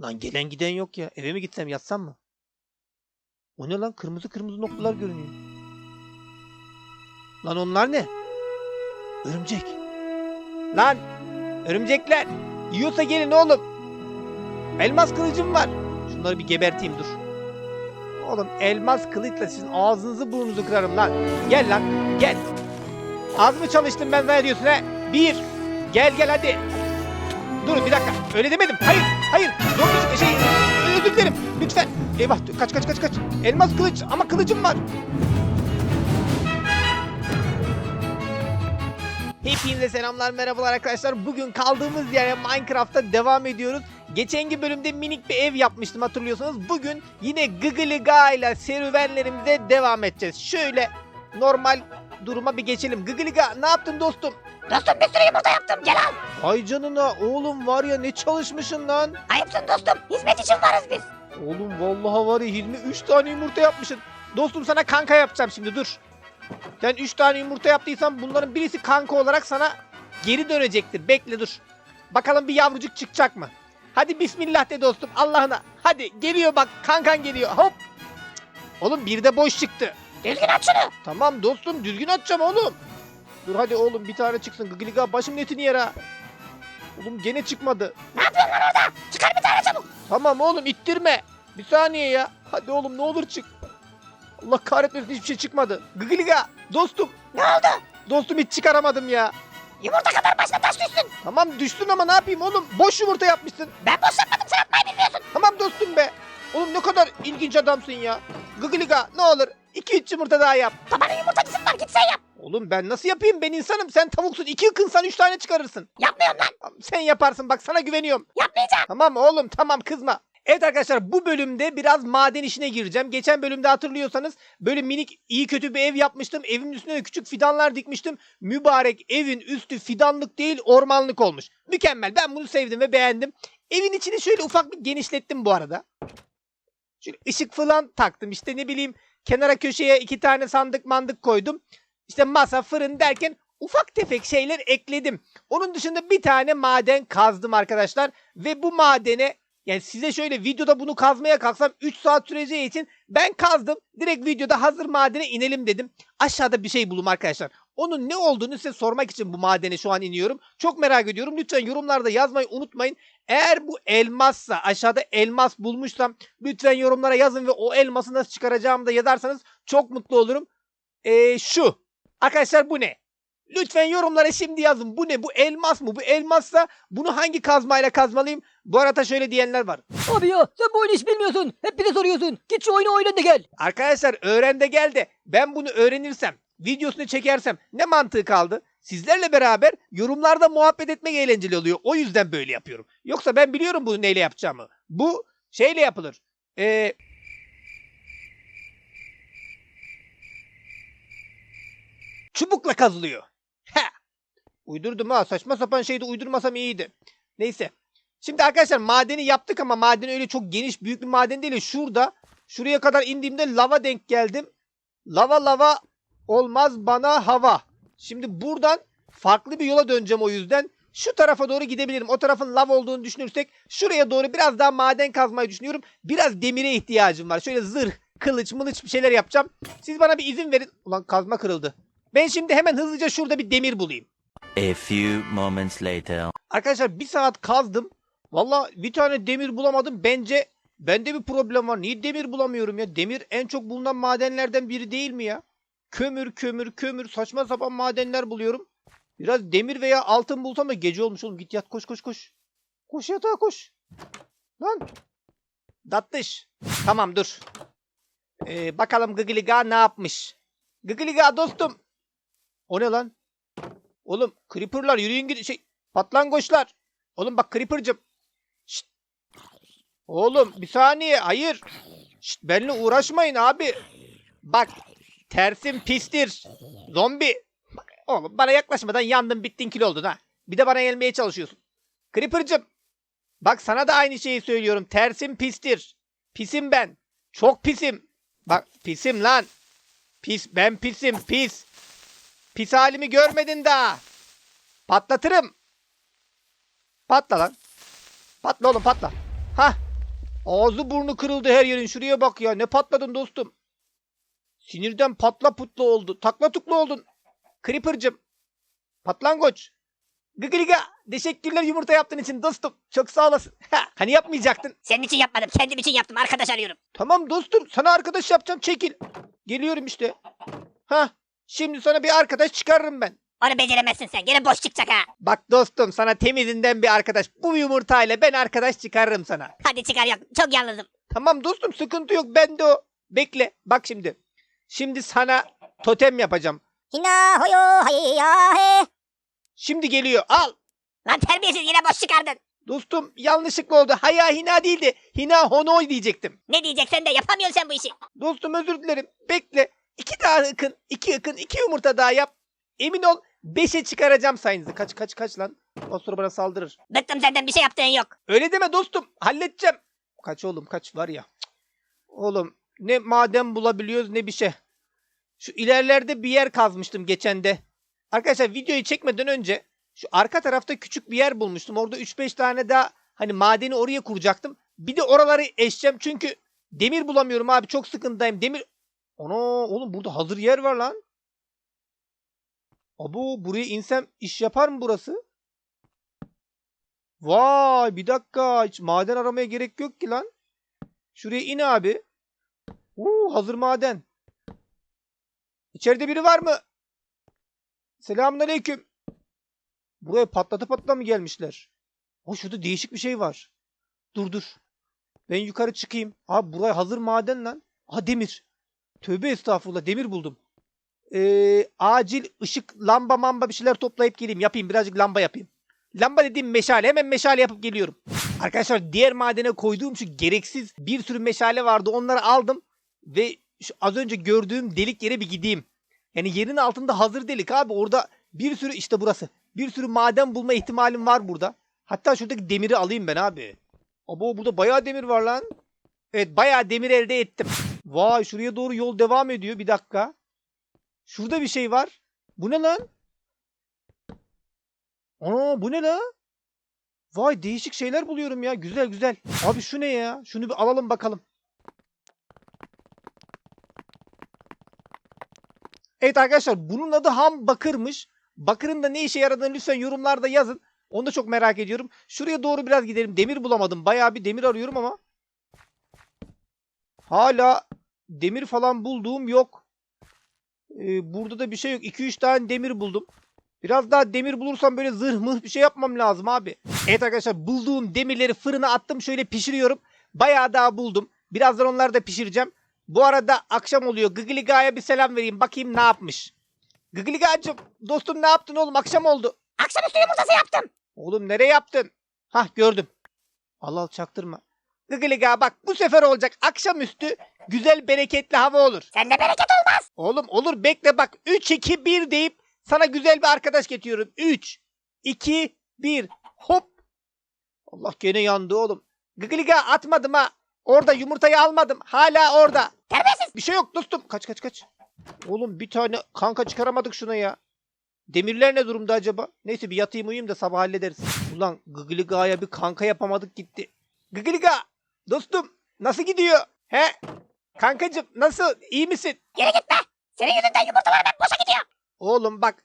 Lan gelen giden yok ya. Eve mi gitsem yatsam mı? O ne lan? Kırmızı kırmızı noktalar görünüyor. Lan onlar ne? Örümcek. Lan! Örümcekler! Yiyorsa gelin oğlum. Elmas kılıcım var. Şunları bir geberteyim dur. Oğlum elmas kılıçla sizin ağzınızı burnunuzu kırarım lan. Gel lan gel. Az mı çalıştım ben sana diyorsun he? Bir. Gel gel hadi. Dur bir dakika. Öyle demedim. Hayır. Hayır. Eyvah kaç kaç kaç kaç. Elmas kılıç ama kılıcım var. Hepinize selamlar merhabalar arkadaşlar. Bugün kaldığımız yere Minecraft'ta devam ediyoruz. Geçenki bölümde minik bir ev yapmıştım hatırlıyorsanız. Bugün yine Gıgılıga ile serüvenlerimize devam edeceğiz. Şöyle normal duruma bir geçelim. Gıgılıga ne yaptın dostum? Dostum bir sürü yumurta yaptım gel al. Ay canına oğlum var ya ne çalışmışsın lan. Ayıpsın dostum hizmet için varız biz. Oğlum vallahi var ya Hilmi 3 tane yumurta yapmışsın. Dostum sana kanka yapacağım şimdi dur. Sen 3 tane yumurta yaptıysan bunların birisi kanka olarak sana geri dönecektir. Bekle dur. Bakalım bir yavrucuk çıkacak mı? Hadi bismillah de dostum Allah'ına. Hadi geliyor bak kankan geliyor hop. Oğlum bir de boş çıktı. Düzgün aç şunu. Tamam dostum düzgün atacağım oğlum. Dur hadi oğlum bir tane çıksın. Gıgılga başım netini yer ha. Oğlum gene çıkmadı. Ne yapıyorsun lan orada? Çıkar bir. Tamam oğlum ittirme. Bir saniye ya. Hadi oğlum ne olur çık. Allah kahretmesin hiçbir şey çıkmadı. Gıgılga dostum. Ne oldu? Dostum hiç çıkaramadım ya. Yumurta kadar başına taş düşsün. Tamam düştün ama ne yapayım oğlum? Boş yumurta yapmışsın. Ben boş yapmadım sen yapmayı bilmiyorsun. Tamam dostum be. Oğlum ne kadar ilginç adamsın ya. Gıgılga ne olur 2-3 yumurta daha yap. Babanın yumurtacısın var git sen yap. Oğlum ben nasıl yapayım? Ben insanım. Sen tavuksun. İki yıkınsan üç tane çıkarırsın. Yapmıyorum lan. Sen yaparsın. Bak sana güveniyorum. Yapmayacağım. Tamam oğlum tamam kızma. Evet arkadaşlar bu bölümde biraz maden işine gireceğim. Geçen bölümde hatırlıyorsanız böyle minik iyi kötü bir ev yapmıştım. Evimin üstüne de küçük fidanlar dikmiştim. Mübarek evin üstü fidanlık değil ormanlık olmuş. Mükemmel ben bunu sevdim ve beğendim. Evin içini şöyle ufak bir genişlettim bu arada. Şöyle ışık falan taktım işte ne bileyim kenara köşeye iki tane sandık mandık koydum. İşte masa fırın derken ufak tefek şeyler ekledim. Onun dışında bir tane maden kazdım arkadaşlar. Ve bu madene yani size şöyle videoda bunu kazmaya kalksam 3 saat süreceği için ben kazdım. Direkt videoda hazır madene inelim dedim. Aşağıda bir şey bulum arkadaşlar. Onun ne olduğunu size sormak için bu madene şu an iniyorum. Çok merak ediyorum. Lütfen yorumlarda yazmayı unutmayın. Eğer bu elmassa aşağıda elmas bulmuşsam lütfen yorumlara yazın ve o elması nasıl çıkaracağımı da yazarsanız çok mutlu olurum. Ee, şu. Arkadaşlar bu ne? Lütfen yorumlara şimdi yazın. Bu ne? Bu elmas mı? Bu elmassa bunu hangi kazmayla kazmalıyım? Bu arada şöyle diyenler var. Abi ya sen bu oyunu hiç bilmiyorsun. Hep bize soruyorsun. Git şu oyunu oyna da gel. Arkadaşlar öğren de gel de ben bunu öğrenirsem, videosunu çekersem ne mantığı kaldı? Sizlerle beraber yorumlarda muhabbet etmek eğlenceli oluyor. O yüzden böyle yapıyorum. Yoksa ben biliyorum bunu neyle yapacağımı. Bu şeyle yapılır. Ee, çubukla kazılıyor. Ha. Uydurdum ha. Saçma sapan şeyde uydurmasam iyiydi. Neyse. Şimdi arkadaşlar madeni yaptık ama maden öyle çok geniş büyük bir maden değil. Şurada şuraya kadar indiğimde lava denk geldim. Lava lava olmaz bana hava. Şimdi buradan farklı bir yola döneceğim o yüzden. Şu tarafa doğru gidebilirim. O tarafın lav olduğunu düşünürsek şuraya doğru biraz daha maden kazmayı düşünüyorum. Biraz demire ihtiyacım var. Şöyle zırh, kılıç, mılıç bir şeyler yapacağım. Siz bana bir izin verin. Ulan kazma kırıldı. Ben şimdi hemen hızlıca şurada bir demir bulayım. A few moments later. Arkadaşlar bir saat kazdım. Valla bir tane demir bulamadım. Bence bende bir problem var. Niye demir bulamıyorum ya? Demir en çok bulunan madenlerden biri değil mi ya? Kömür, kömür, kömür. Saçma sapan madenler buluyorum. Biraz demir veya altın bulsam da gece olmuş oğlum. Git yat koş koş koş. Koş yatağa koş. Lan. Dattış. Tamam dur. Ee, bakalım Gıgılıga ne yapmış? Gıgılıga dostum. O ne lan? Oğlum creeperlar yürüyün gidin şey patlangoçlar. Oğlum bak creeper'cım. Şşt. Oğlum bir saniye hayır. Şşt, benimle uğraşmayın abi. Bak tersim pistir. Zombi. Oğlum bana yaklaşmadan yandın bittin kil oldun ha. Bir de bana gelmeye çalışıyorsun. Creeper'cım. Bak sana da aynı şeyi söylüyorum. Tersim pistir. Pisim ben. Çok pisim. Bak pisim lan. Pis ben pisim pis. Pis halimi görmedin daha. Patlatırım. Patla lan. Patla oğlum patla. Hah. Ağzı burnu kırıldı her yerin. Şuraya bak ya. Ne patladın dostum. Sinirden patla putla oldu. Takla tukla oldun. Creeper'cım. Patlangoç. Gıgıliga. Teşekkürler yumurta yaptığın için dostum. Çok sağ olasın. Ha, hani yapmayacaktın? Senin için yapmadım. Kendim için yaptım. Arkadaş arıyorum. Tamam dostum. Sana arkadaş yapacağım. Çekil. Geliyorum işte. Ha. Şimdi sana bir arkadaş çıkarırım ben. Onu beceremezsin sen. Gene boş çıkacak ha. Bak dostum sana temizinden bir arkadaş. Bu yumurtayla ben arkadaş çıkarırım sana. Hadi çıkar yok. Çok yalnızım. Tamam dostum sıkıntı yok bende o. Bekle bak şimdi. Şimdi sana totem yapacağım. Hina hoyo hayya he. Şimdi geliyor al. Lan terbiyesiz yine boş çıkardın. Dostum yanlışlıkla oldu. Haya hina değildi. Hina honoy diyecektim. Ne diyeceksen de yapamıyorsun sen bu işi. Dostum özür dilerim. Bekle. İki daha ıkın. iki ıkın. iki yumurta daha yap. Emin ol. Beşe çıkaracağım sayınızı. Kaç kaç kaç lan. O sonra bana saldırır. Bıktım senden bir şey yaptığın yok. Öyle deme dostum. Halledeceğim. Kaç oğlum kaç var ya. Oğlum ne maden bulabiliyoruz ne bir şey. Şu ilerlerde bir yer kazmıştım geçen de. Arkadaşlar videoyu çekmeden önce şu arka tarafta küçük bir yer bulmuştum. Orada 3-5 tane daha hani madeni oraya kuracaktım. Bir de oraları eşeceğim çünkü demir bulamıyorum abi. Çok sıkıntıyım. Demir... Ana oğlum burada hazır yer var lan. Abo buraya insem iş yapar mı burası? Vay bir dakika hiç maden aramaya gerek yok ki lan. Şuraya in abi. Uuu hazır maden. İçeride biri var mı? Selamünaleyküm. Buraya patlatı patla mı gelmişler? O şurada değişik bir şey var. Dur dur. Ben yukarı çıkayım. Abi buraya hazır maden lan. Ha demir. Tövbe estağfurullah demir buldum. Ee, acil ışık lamba mamba bir şeyler toplayıp geleyim. Yapayım birazcık lamba yapayım. Lamba dediğim meşale. Hemen meşale yapıp geliyorum. Arkadaşlar diğer madene koyduğum şu gereksiz bir sürü meşale vardı. Onları aldım. Ve şu az önce gördüğüm delik yere bir gideyim. Yani yerin altında hazır delik abi. Orada bir sürü işte burası. Bir sürü maden bulma ihtimalim var burada. Hatta şuradaki demiri alayım ben abi. Abo burada bayağı demir var lan. Evet bayağı demir elde ettim. Vay şuraya doğru yol devam ediyor. Bir dakika. Şurada bir şey var. Bu ne lan? Aa bu ne la? Vay değişik şeyler buluyorum ya. Güzel güzel. Abi şu ne ya? Şunu bir alalım bakalım. Evet arkadaşlar bunun adı ham bakırmış. Bakırın da ne işe yaradığını lütfen yorumlarda yazın. Onu da çok merak ediyorum. Şuraya doğru biraz gidelim. Demir bulamadım. Bayağı bir demir arıyorum ama. Hala demir falan bulduğum yok. Ee, burada da bir şey yok. 2-3 tane demir buldum. Biraz daha demir bulursam böyle zırh mıh bir şey yapmam lazım abi. Evet arkadaşlar bulduğum demirleri fırına attım. Şöyle pişiriyorum. Bayağı daha buldum. Birazdan onları da pişireceğim. Bu arada akşam oluyor. Gıgıliga'ya bir selam vereyim. Bakayım ne yapmış. Gıgıliga'cığım dostum ne yaptın oğlum? Akşam oldu. Akşamüstü yumurtası yaptım. Oğlum nereye yaptın? Hah gördüm. Allah Allah çaktırma. Gıgıliga bak bu sefer olacak. Akşamüstü güzel bereketli hava olur. Sende bereket olmaz. Oğlum olur bekle bak. 3 2 1 deyip sana güzel bir arkadaş getiriyorum. 3 2 1 hop. Allah gene yandı oğlum. Gıgıliga atmadım ha. Orada yumurtayı almadım. Hala orada. Terbiyesiz. Bir şey yok dostum. Kaç kaç kaç. Oğlum bir tane kanka çıkaramadık şuna ya. Demirler ne durumda acaba? Neyse bir yatayım uyuyayım da sabah hallederiz. Ulan Gıgıliga'ya bir kanka yapamadık gitti. Gıgıliga dostum nasıl gidiyor? He? Kankacım nasıl? İyi misin? Geri gitme. Senin yüzünden yumurtalar hep boşa gidiyor. Oğlum bak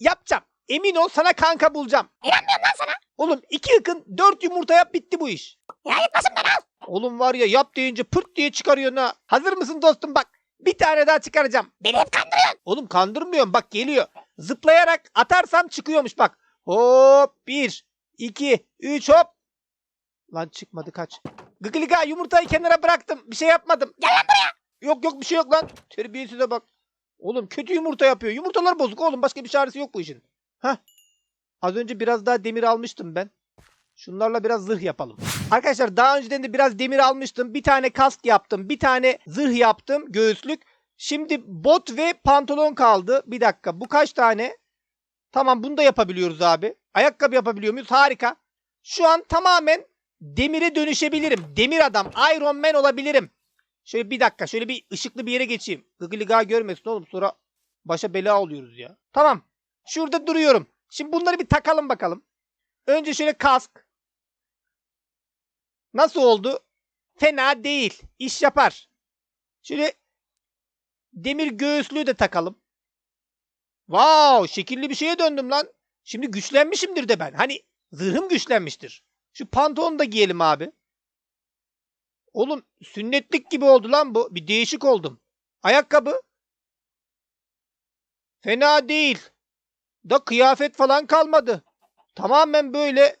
yapacağım. Emin ol sana kanka bulacağım. İnanmıyorum lan sana. Oğlum iki yakın dört yumurta yap bitti bu iş. Ya git başımdan al. Oğlum var ya yap deyince pırt diye çıkarıyorsun ha. Hazır mısın dostum bak. Bir tane daha çıkaracağım. Beni hep kandırıyorsun. Oğlum kandırmıyorum bak geliyor. Zıplayarak atarsam çıkıyormuş bak. Hop bir, iki, üç hop. Lan çıkmadı kaç. Gıgılika yumurtayı kenara bıraktım. Bir şey yapmadım. Gel lan buraya. Yok yok bir şey yok lan. Terbiyesize bak. Oğlum kötü yumurta yapıyor. Yumurtalar bozuk oğlum. Başka bir çaresi yok bu işin. Hah. Az önce biraz daha demir almıştım ben. Şunlarla biraz zırh yapalım. Arkadaşlar daha önceden de biraz demir almıştım. Bir tane kask yaptım. Bir tane zırh yaptım. Göğüslük. Şimdi bot ve pantolon kaldı. Bir dakika. Bu kaç tane? Tamam bunu da yapabiliyoruz abi. Ayakkabı yapabiliyor muyuz? Harika. Şu an tamamen demire dönüşebilirim. Demir adam. Iron Man olabilirim. Şöyle bir dakika. Şöyle bir ışıklı bir yere geçeyim. Gıgılıga görmesin oğlum. Sonra başa bela oluyoruz ya. Tamam. Şurada duruyorum. Şimdi bunları bir takalım bakalım. Önce şöyle kask. Nasıl oldu? Fena değil. İş yapar. Şöyle demir göğüslüğü de takalım. Wow, şekilli bir şeye döndüm lan. Şimdi güçlenmişimdir de ben. Hani zırhım güçlenmiştir. Şu pantolonu da giyelim abi. Oğlum sünnetlik gibi oldu lan bu. Bir değişik oldum. Ayakkabı. Fena değil. Da kıyafet falan kalmadı. Tamamen böyle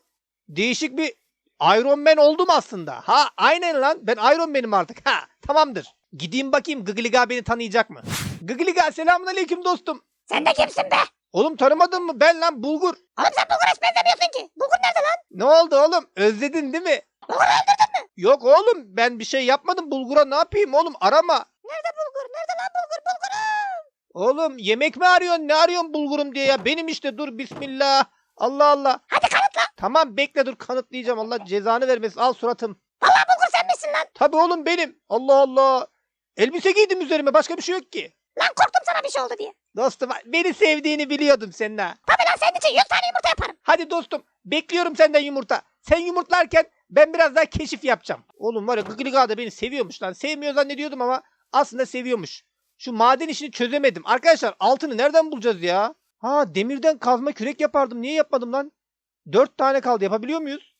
değişik bir Iron Man oldum aslında. Ha aynen lan. Ben Iron Man'im artık. Ha tamamdır. Gideyim bakayım Gıgıliga beni tanıyacak mı? Gıgıliga selamünaleyküm dostum. Sen de kimsin be? Oğlum tanımadın mı? Ben lan Bulgur. Oğlum sen Bulgur'a hiç benzemiyorsun ki. Bulgur nerede lan? Ne oldu oğlum? Özledin değil mi? Bulgur'u öldürdün mü? Yok oğlum ben bir şey yapmadım Bulgur'a ne yapayım oğlum arama. Nerede Bulgur? Nerede lan Bulgur? Bulgur'um. Oğlum yemek mi arıyorsun ne arıyorsun Bulgur'um diye ya. Benim işte dur bismillah. Allah Allah. Hadi kanıtla. Tamam bekle dur kanıtlayacağım Allah cezanı vermesin al suratım. Vallahi Bulgur sen misin lan? Tabii oğlum benim. Allah Allah. Elbise giydim üzerime başka bir şey yok ki. Lan korktum sana bir şey oldu diye. Dostum beni sevdiğini biliyordum senin ha. Tabii lan senin için 100 tane yumurta yaparım. Hadi dostum bekliyorum senden yumurta. Sen yumurtlarken ben biraz daha keşif yapacağım. Oğlum var ya Gıgıliga da beni seviyormuş lan. Sevmiyor zannediyordum ama aslında seviyormuş. Şu maden işini çözemedim. Arkadaşlar altını nereden bulacağız ya? Ha demirden kazma kürek yapardım. Niye yapmadım lan? Dört tane kaldı. Yapabiliyor muyuz?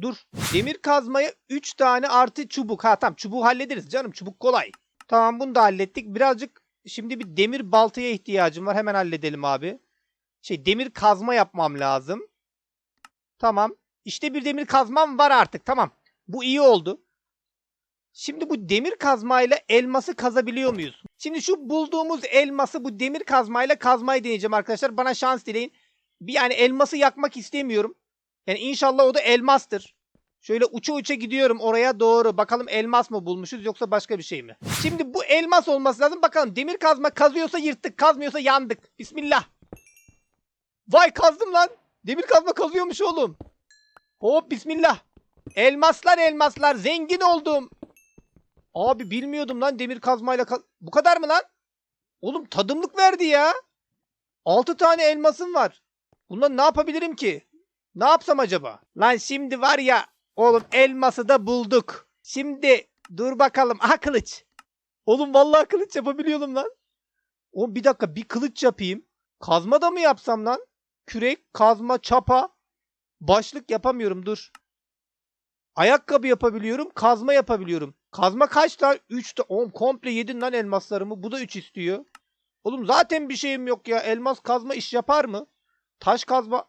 Dur. Demir kazmaya üç tane artı çubuk. Ha tamam çubuğu hallederiz canım. Çubuk kolay. Tamam bunu da hallettik. Birazcık şimdi bir demir baltaya ihtiyacım var. Hemen halledelim abi. Şey demir kazma yapmam lazım. Tamam. İşte bir demir kazmam var artık. Tamam. Bu iyi oldu. Şimdi bu demir kazmayla elması kazabiliyor muyuz? Şimdi şu bulduğumuz elması bu demir kazmayla kazmayı deneyeceğim arkadaşlar. Bana şans dileyin. Bir yani elması yakmak istemiyorum. Yani inşallah o da elmastır. Şöyle uça uça gidiyorum oraya doğru. Bakalım elmas mı bulmuşuz yoksa başka bir şey mi? Şimdi bu elmas olması lazım. Bakalım demir kazma kazıyorsa yırttık, kazmıyorsa yandık. Bismillah. Vay kazdım lan. Demir kazma kazıyormuş oğlum. Hop bismillah. Elmaslar elmaslar zengin oldum. Abi bilmiyordum lan demir kazmayla kaz... Bu kadar mı lan? Oğlum tadımlık verdi ya. 6 tane elmasım var. Bundan ne yapabilirim ki? Ne yapsam acaba? Lan şimdi var ya oğlum elması da bulduk. Şimdi dur bakalım. Aha kılıç. Oğlum vallahi kılıç yapabiliyorum lan. Oğlum bir dakika bir kılıç yapayım. Kazma da mı yapsam lan? Kürek, kazma, çapa. Başlık yapamıyorum dur. Ayakkabı yapabiliyorum, kazma yapabiliyorum. Kazma kaç tane? 3 tane. Oğlum komple yedin lan elmaslarımı. Bu da 3 istiyor. Oğlum zaten bir şeyim yok ya. Elmas kazma iş yapar mı? Taş kazma.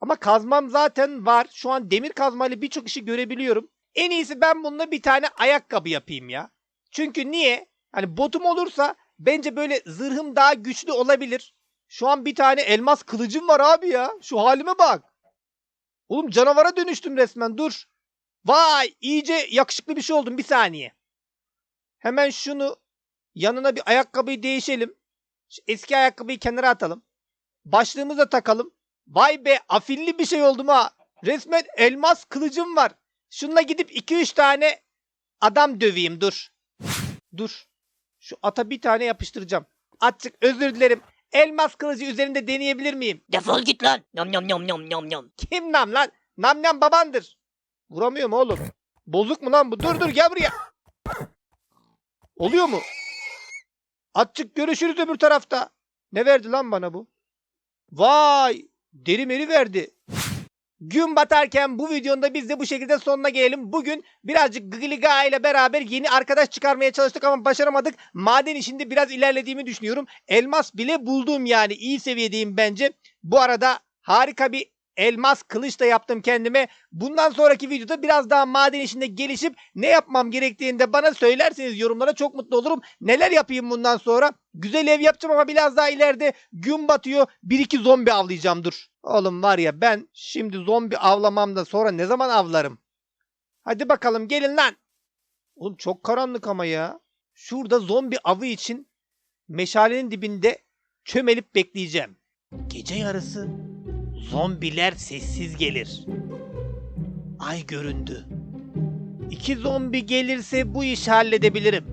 Ama kazmam zaten var. Şu an demir kazmayla birçok işi görebiliyorum. En iyisi ben bununla bir tane ayakkabı yapayım ya. Çünkü niye? Hani botum olursa bence böyle zırhım daha güçlü olabilir. Şu an bir tane elmas kılıcım var abi ya. Şu halime bak. Oğlum canavara dönüştüm resmen dur. Vay iyice yakışıklı bir şey oldum bir saniye. Hemen şunu yanına bir ayakkabıyı değişelim. Şu eski ayakkabıyı kenara atalım. Başlığımızı da takalım. Vay be afilli bir şey oldum ha. Resmen elmas kılıcım var. Şununla gidip 2-3 tane adam döveyim dur. Dur. Şu ata bir tane yapıştıracağım. Atçık özür dilerim. Elmas kılıcı üzerinde deneyebilir miyim? Defol git lan. Yom yom yom yom yom yom. Kim nam lan? Nam nam babandır. Vuramıyorum oğlum. Bozuk mu lan bu? Dur dur gel buraya. Oluyor mu? Atçık görüşürüz öbür tarafta. Ne verdi lan bana bu? Vay! Deri meri verdi. Gün batarken bu videonun biz de bu şekilde sonuna gelelim. Bugün birazcık Gıgıliga ile beraber yeni arkadaş çıkarmaya çalıştık ama başaramadık. Maden işinde biraz ilerlediğimi düşünüyorum. Elmas bile buldum yani. iyi seviyedeyim bence. Bu arada harika bir elmas kılıç da yaptım kendime. Bundan sonraki videoda biraz daha maden işinde gelişip ne yapmam gerektiğini de bana söylerseniz yorumlara çok mutlu olurum. Neler yapayım bundan sonra? Güzel ev yapacağım ama biraz daha ileride gün batıyor. Bir iki zombi avlayacağım dur. Oğlum var ya ben şimdi zombi avlamam da sonra ne zaman avlarım? Hadi bakalım gelin lan. Oğlum çok karanlık ama ya. Şurada zombi avı için meşalenin dibinde çömelip bekleyeceğim. Gece yarısı zombiler sessiz gelir. Ay göründü. İki zombi gelirse bu işi halledebilirim.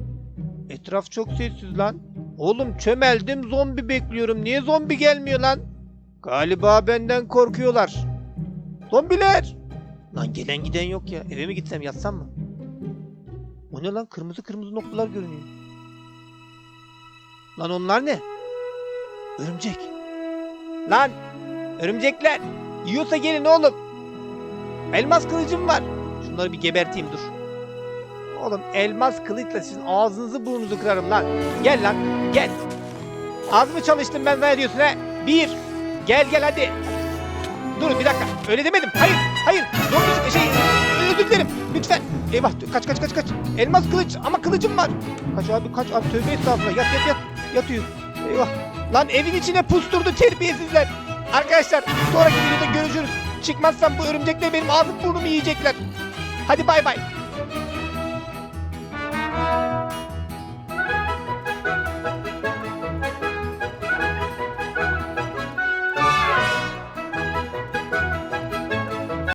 Etraf çok sessiz lan. Oğlum çömeldim zombi bekliyorum. Niye zombi gelmiyor lan? Galiba benden korkuyorlar. Zombiler! Lan gelen giden yok ya. Eve mi gitsem yatsam mı? O ne lan? Kırmızı kırmızı noktalar görünüyor. Lan onlar ne? Örümcek. Lan! Örümcekler! Yiyorsa gelin oğlum. Elmas kılıcım var. Şunları bir geberteyim dur. Oğlum elmas kılıçla sizin ağzınızı burnunuzu kırarım lan. Gel lan gel. Az mı çalıştım ben sana diyorsun he? Bir. Gel gel hadi. Dur bir dakika. Öyle demedim. Hayır. Hayır. Yok şey özür dilerim. Lütfen. Eyvah kaç kaç kaç kaç. Elmas kılıç ama kılıcım var. Kaç abi kaç abi tövbe estağfurullah. Yat yat yat. Yat uyu. Eyvah. Lan evin içine pusturdu terbiyesizler. Arkadaşlar sonraki videoda görüşürüz. Çıkmazsam bu örümcekler benim ağzım burnumu yiyecekler. Hadi bay bay.